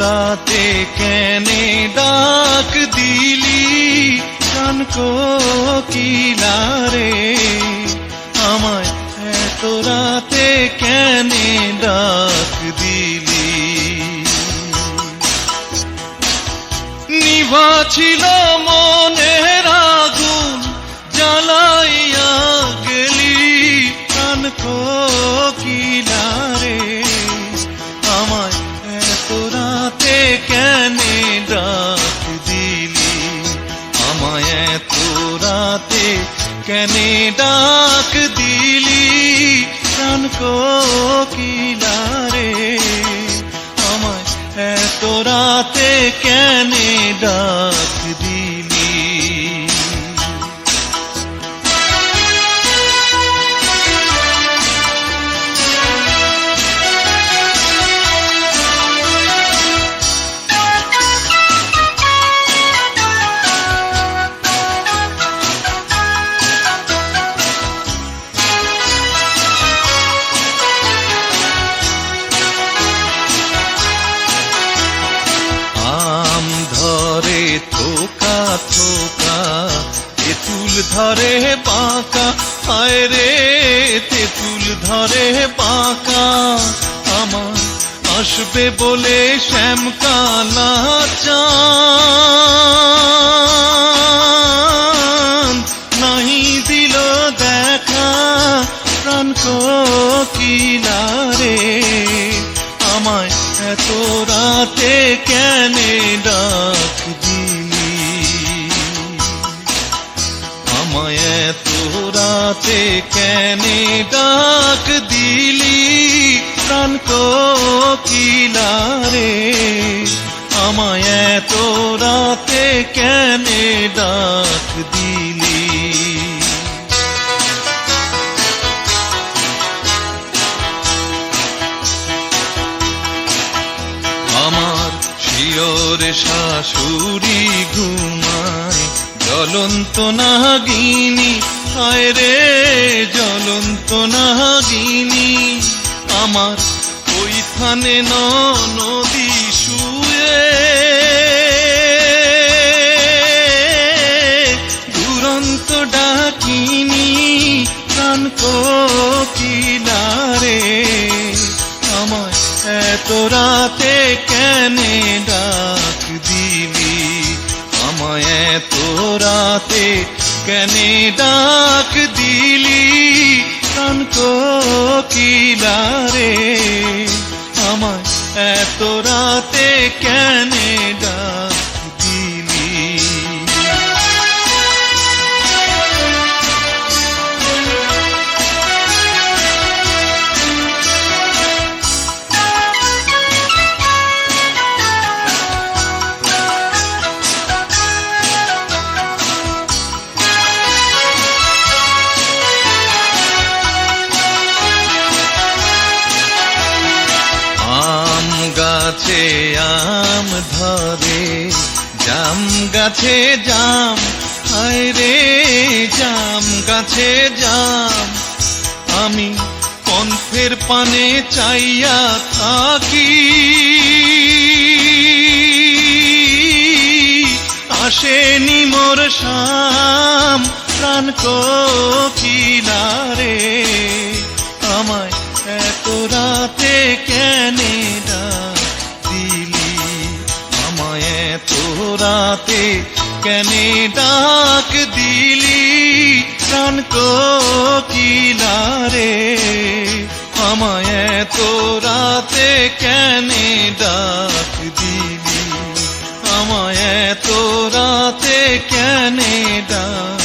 রাতে কেনে ডাক দিলি। কান কিলারে আমায় এত রাতে কেনে ডাক দিলি। নিভা ছিল মনের কেনে ডাক দিলি কান কিলারে আমায় এত রাতে কেনে ডাক থোকা তেঁতুল ধরে পাকা আয় রে তেঁতুল ধরে পাকা। আমার আসবে বলে শ্যামকালা চান নাহি দিল দেখা প্রাণ কিনারে আমায় এত রাতে কেনে ডাক দিলি? আমায় এত রাতে কেনে ডাক দিলি? প্রাণ কিলারে আমায় এত রাতে কেনে ডাক দিলি? আমার শিওরে শাশুড়ি ঘুমায় জ্বলন্ত নাগিনী, হায় রে, জ্বলন্ত নাগিনী। আমার ওই থানে নদী শুয়ে। দুরন্ত ডাকিনী প্রাণ কিনারে আমায় এত রাতে কেনে ডাক আমায় এত রাতে কেনে ডাক দিলি কান কিলারে আমায় এত রাতে কেনে ডাক গাছে আম ধরে, জাম গাছে জাম, হায় রে, জাম গাছে জাম। আমি কণ্ঠের পানে চাইয়া থাকি। আসেনি মোর শাম, প্রাণ কিনারে। আমায় এত রাতে কেনে রাতে কেনে ডাক দিলি? প্রাণ রে আমায় তো রাতে কেনে ডাক দিলি? আমায় তো রাতে কেনে ডাক